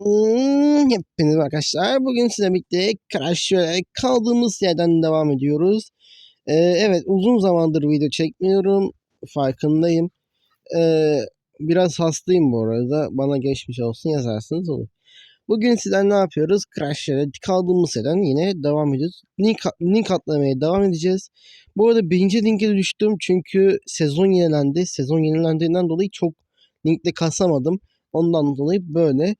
Hmm, Hepinize arkadaşlar. Bugün size birlikte Crash kaldığımız yerden devam ediyoruz. Ee, evet uzun zamandır video çekmiyorum. Farkındayım. Ee, biraz hastayım bu arada. Bana geçmiş olsun yazarsınız olur. Bugün sizden ne yapıyoruz? Crash Royale kaldığımız yerden yine devam ediyoruz. Link, link atlamaya devam edeceğiz. Bu arada birinci linke düştüm. Çünkü sezon yenilendi. Sezon yenilendiğinden dolayı çok linkle kasamadım. Ondan dolayı böyle.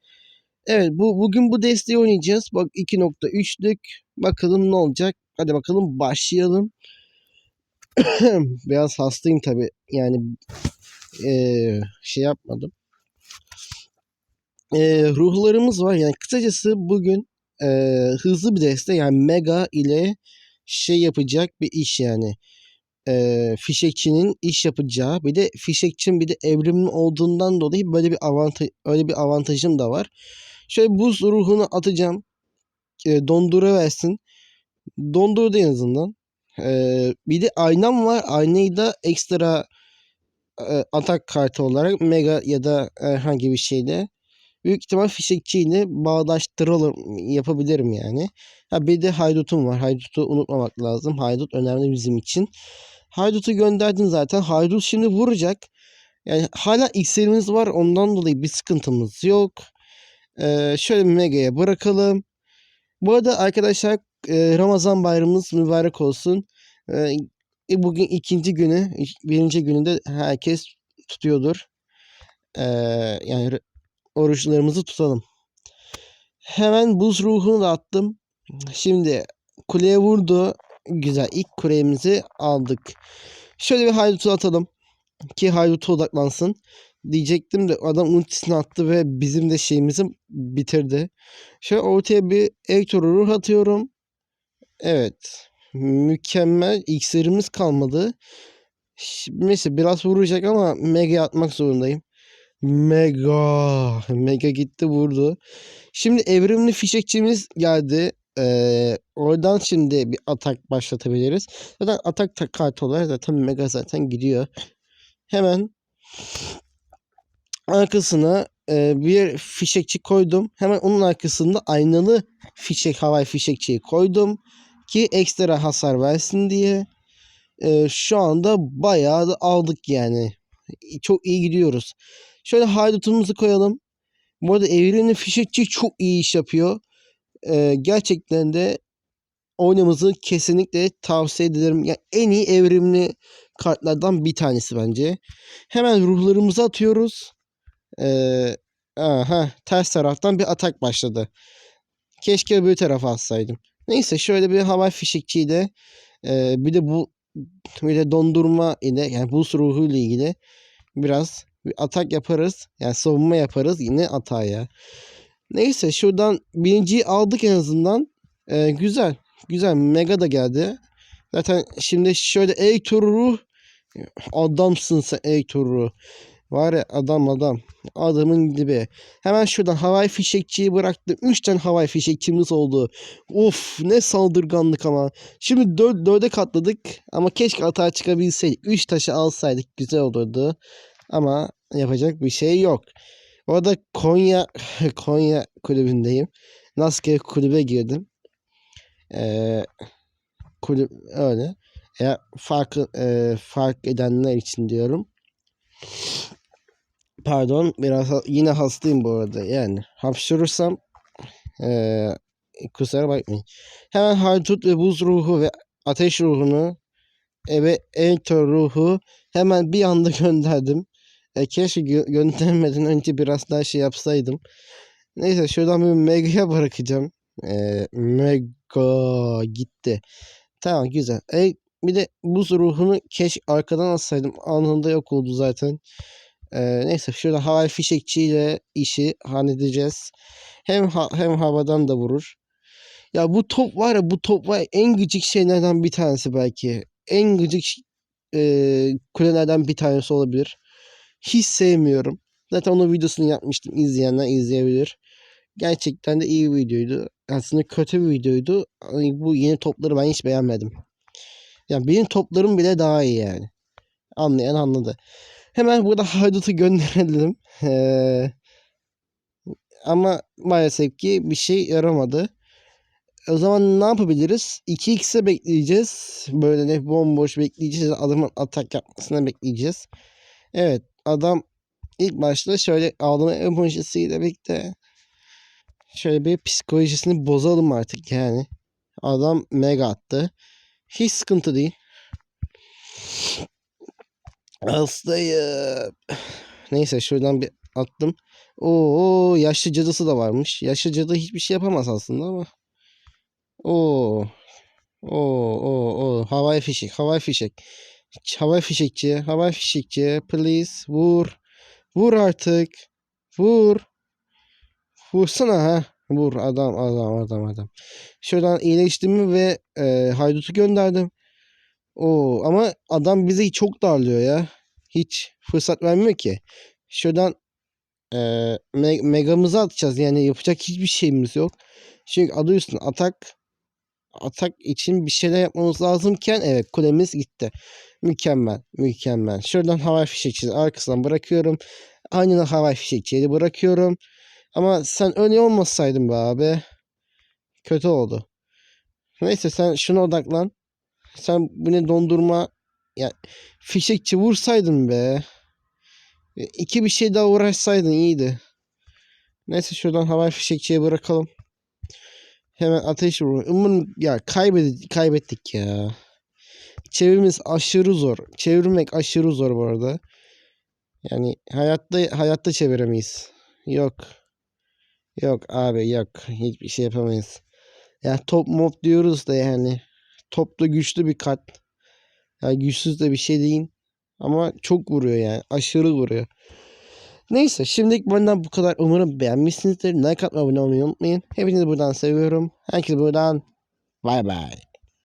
Evet bu bugün bu desteği oynayacağız. Bak 2.3'lük. Bakalım ne olacak. Hadi bakalım başlayalım. Biraz hastayım tabi. Yani eee, şey yapmadım. Eee, ruhlarımız var. Yani kısacası bugün eee, hızlı bir deste yani mega ile şey yapacak bir iş yani. Eee fişekçinin iş yapacağı bir de fişekçinin bir de evrimli olduğundan dolayı böyle bir avantaj öyle bir avantajım da var. Şöyle buz ruhunu atacağım. E, dondura versin. Dondurdu en azından. E, bir de aynam var. Aynayı da ekstra e, atak kartı olarak mega ya da herhangi bir şeyle büyük ihtimal fişekçiyle bağdaştıralım yapabilirim yani. Ha bir de haydutum var. Haydutu unutmamak lazım. Haydut önemli bizim için. Haydut'u gönderdin zaten. Haydut şimdi vuracak. Yani hala iksirimiz var. Ondan dolayı bir sıkıntımız yok. Ee, şöyle bir Mega'ya bırakalım. Bu arada arkadaşlar Ramazan bayramımız mübarek olsun. Ee, bugün ikinci günü. Birinci gününde herkes tutuyordur. Ee, yani oruçlarımızı tutalım. Hemen buz ruhunu da attım. Şimdi kuleye vurdu. Güzel. ilk kulemizi aldık. Şöyle bir haydutu atalım. Ki hayduta odaklansın. Diyecektim de adam ultisini attı ve bizim de şeyimizi bitirdi. Şöyle ortaya bir Hector ruh atıyorum. Evet. Mükemmel. İksirimiz kalmadı. Neyse biraz vuracak ama mega atmak zorundayım. Mega. Mega gitti vurdu. Şimdi evrimli fişekçimiz geldi. Ee, oradan şimdi bir atak başlatabiliriz. Zaten atak ta- kartı olarak zaten mega zaten gidiyor. Hemen arkasına e, bir fişekçi koydum. Hemen onun arkasında aynalı fişek havai fişekçiyi koydum ki ekstra hasar versin diye. E, şu anda bayağı da aldık yani. Çok iyi gidiyoruz. Şöyle haydutumuzu koyalım. Bu arada evrenin fişekçi çok iyi iş yapıyor. E, gerçekten de oynamamızı kesinlikle tavsiye ederim. Ya en iyi evrimli kartlardan bir tanesi bence. Hemen ruhlarımızı atıyoruz. Ee, aha, ters taraftan bir atak başladı. Keşke öbür tarafa atsaydım. Neyse şöyle bir hava fişekçiyle e, bir de bu bir de dondurma ile yani buz ruhu ile ilgili biraz bir atak yaparız. Yani savunma yaparız yine ataya. Neyse şuradan birinciyi aldık en azından. Ee, güzel. Güzel. Mega da geldi. Zaten şimdi şöyle ey ruh adamsın sen ey ruh. Var ya adam adam. Adamın dibi. Hemen şuradan havai fişekçiyi bıraktım. 3 tane havai fişekçimiz oldu. Of ne saldırganlık ama. Şimdi 4, 4'e katladık. Ama keşke atağa çıkabilseydik. 3 taşı alsaydık güzel olurdu. Ama yapacak bir şey yok. Orada Konya Konya kulübündeyim. Naske kulübe girdim. Ee, kulüp öyle. Ya farkı e, fark edenler için diyorum. Pardon biraz yine hastayım bu arada yani hapşırırsam eee kusura bakmayın. Hemen haydut ve buz ruhu ve ateş ruhunu e, ve Enter ruhu hemen bir anda gönderdim. E, keşke gö- göndermeden önce biraz daha şey yapsaydım. Neyse şuradan bir Mega'ya bırakacağım. E, Mega gitti. Tamam güzel. E, bir de buz ruhunu keşke arkadan atsaydım. Anında yok oldu zaten. Ee, neyse şurada havai fişekçiyle işi halledeceğiz. Hem ha- hem havadan da vurur. Ya bu top var ya bu top var ya, en gıcık şeylerden bir tanesi belki. En gıcık e, kulelerden bir tanesi olabilir. Hiç sevmiyorum. Zaten onun videosunu yapmıştım. İzleyenler izleyebilir. Gerçekten de iyi bir videoydu. Aslında kötü bir videoydu. Ama Bu yeni topları ben hiç beğenmedim. Yani benim toplarım bile daha iyi yani. Anlayan anladı. Hemen burada Haydut'u gönderelim. Ee, Ama maalesef ki bir şey yaramadı. O zaman ne yapabiliriz? 2x'e bekleyeceğiz. Böyle ne bomboş bekleyeceğiz. Adamın atak yapmasını bekleyeceğiz. Evet adam ilk başta şöyle ağlama emojisiyle birlikte şöyle bir psikolojisini bozalım artık yani. Adam mega attı. Hiç sıkıntı değil. Hastayım. Neyse şuradan bir attım. Oo yaşlı cadısı da varmış. Yaşlı cadı hiçbir şey yapamaz aslında ama. Oo. Oo oo oo havai fişek havai fişek. Havai fişekçi havai fişekçi please vur. Vur artık. Vur. Vursana ha. Vur adam adam adam adam. Şuradan iyileştim ve e, haydutu gönderdim. Oo ama adam bizi çok darlıyor ya. Hiç fırsat vermiyor ki. Şuradan e, me- megamızı atacağız. Yani yapacak hiçbir şeyimiz yok. Çünkü adı üstünde atak atak için bir şeyler yapmamız lazımken evet kulemiz gitti. Mükemmel. Mükemmel. Şuradan havai fişekçisi arkasından bırakıyorum. Aynen havai fişekçiyi bırakıyorum. Ama sen öyle olmasaydın be abi. Kötü oldu. Neyse sen şuna odaklan. Sen bu ne dondurma ya fişekçi vursaydın be. E, İki bir şey daha uğraşsaydın iyiydi. Neyse şuradan havai fişekçiye bırakalım. Hemen ateş vurun. Umarım ya kaybettik, kaybettik ya. Çevirmemiz aşırı zor. Çevirmek aşırı zor bu arada. Yani hayatta hayatta çeviremeyiz. Yok. Yok abi yok. Hiçbir şey yapamayız. Ya top mop diyoruz da yani. Top da güçlü bir kat. Yani güçsüz de bir şey değil. Ama çok vuruyor yani. Aşırı vuruyor. Neyse şimdilik benden bu kadar. Umarım beğenmişsinizdir. Like atmayı abone olmayı unutmayın. Hepinizi buradan seviyorum. Herkese buradan bay bay.